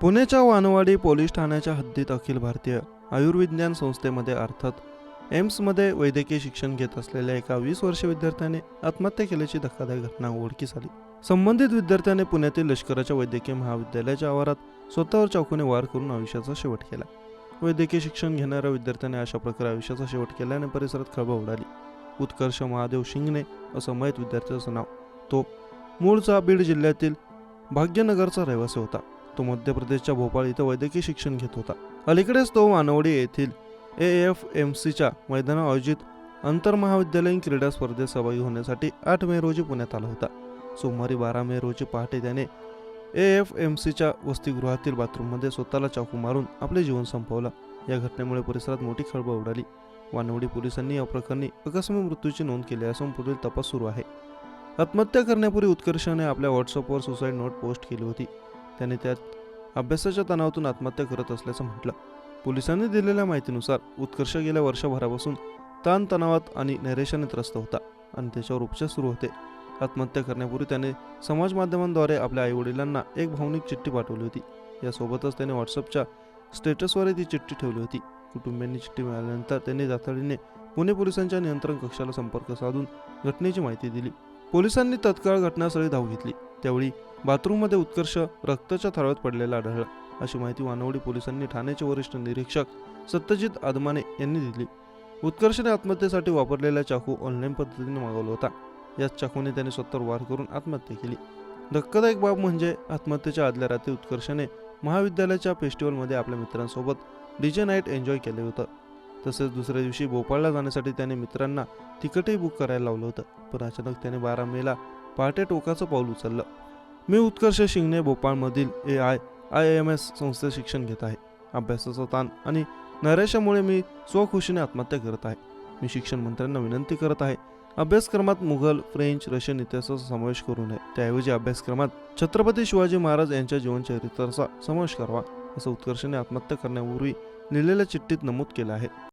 पुण्याच्या वानवाडी पोलीस ठाण्याच्या हद्दीत अखिल भारतीय आयुर्विज्ञान संस्थेमध्ये अर्थात एम्समध्ये वैद्यकीय शिक्षण घेत असलेल्या एका वीस वर्षीय विद्यार्थ्याने आत्महत्या केल्याची धक्कादायक घटना उघडकीस आली संबंधित विद्यार्थ्याने पुण्यातील लष्कराच्या वैद्यकीय महाविद्यालयाच्या आवारात स्वतःवर चाकूने वार करून आयुष्याचा शेवट केला. वैद्यकीय शिक्षण घेणाऱ्या विद्यार्थ्याने अशा प्रकारे आयुष्याचा शेवट केल्याने परिसरात खळबळ उडाली. उत्कर्ष महादेव शिंगणे असं मयत विद्यार्थ्याचं नाव. तो मूळचा बीड जिल्ह्यातील भाग्यनगरचा रहिवासी होता. तो मध्य प्रदेशच्या भोपाळ इथं वैद्यकीय शिक्षण घेत होता. अलीकडेच तो वानवडी येथील ए एफ एम सीच्या मैदानावर आयोजित आंतरमहाविद्यालयीन क्रीडा स्पर्धेत सहभागी होण्यासाठी आठ मे रोजी पुण्यात आला होता. सोमवारी बारा मे रोजी पहाटे त्याने ए एफ एम सीच्या वसतिगृहातील बाथरूममध्ये स्वतःला चाकू मारून आपले जीवन संपवलं. या घटनेमुळे परिसरात मोठी खळबळ उडाली. वानवडी पोलिसांनी या प्रकरणी अकस्मिक मृत्यूची नोंद केली असून पुढील तपास सुरू आहे. आत्महत्या करण्यापूर्वी उत्कर्षाने आपल्या व्हॉट्सअपवर सुसाईड नोट पोस्ट केली होती. त्याने त्यात अभ्यासाच्या तणावातून आत्महत्या करत असल्याचं म्हटलं. पोलिसांनी दिलेल्या माहितीनुसार उत्कर्ष गेल्या वर्षभरापासून ताणतणावात आणि नैरेशाने त्रस्त होता आणि त्याच्यावर उपचार सुरू होते. आत्महत्या करण्यापूर्वी त्याने समाज माध्यमांद्वारे आपल्या आईवडिलांना एक भावनिक चिठ्ठी पाठवली होती. यासोबतच त्याने व्हॉट्सअपच्या स्टेटसवरही ती चिठ्ठी ठेवली होती. कुटुंबियांनी चिठ्ठी मिळाल्यानंतर त्यांनी तातडीने पुणे पोलिसांच्या नियंत्रण कक्षाला संपर्क साधून घटनेची माहिती दिली. पोलिसांनी तत्काळ घटनास्थळी धाव घेतली. त्यावेळी बाथरूममध्ये उत्कर्ष रक्ताच्या थरावात पडलेला आढळला अशी माहिती वानवडी पोलिसांनी ठाण्याचे वरिष्ठ निरीक्षक सत्यजित आदमाने यांनी दिली. उत्कर्षने आत्महत्येसाठी वापरलेला चाकू ऑनलाईन पद्धतीने मागवला होता. याच चाकूने त्याने स्वतःवर वार करून आत्महत्या केली. धक्कादायक बाब म्हणजे आत्महत्येच्या आदल्या रात्री उत्कर्षने महाविद्यालयाच्या फेस्टिवलमध्ये आपल्या मित्रांसोबत डीजे नाईट एन्जॉय केले होतं. तसेच दुसऱ्या दिवशी भोपाळला जाण्यासाठी त्याने मित्रांना तिकीटही बुक करायला लावलं होतं. पण अचानक त्याने बारा मेला पहाटे टोकाचं पाऊल उचललं. मी Utkarsh Shingne भोपाळमधील A I I M S संस्थेत शिक्षण घेत आहे. अभ्यासाचा ताण आणि नैराश्यामुळे मी स्वखुशीने आत्महत्या करत आहे. मी शिक्षण मंत्र्यांना विनंती करत आहे. अभ्यासक्रमात मुघल फ्रेंच रशियन इतिहासाचा समावेश करू नये. त्याऐवजी अभ्यासक्रमात छत्रपती शिवाजी महाराज यांच्या जीवनचरित्राचा समावेश करावा असं उत्कर्षाने आत्महत्या करण्यापूर्वी लिहिलेल्या चिठ्ठीत नमूद केलं आहे.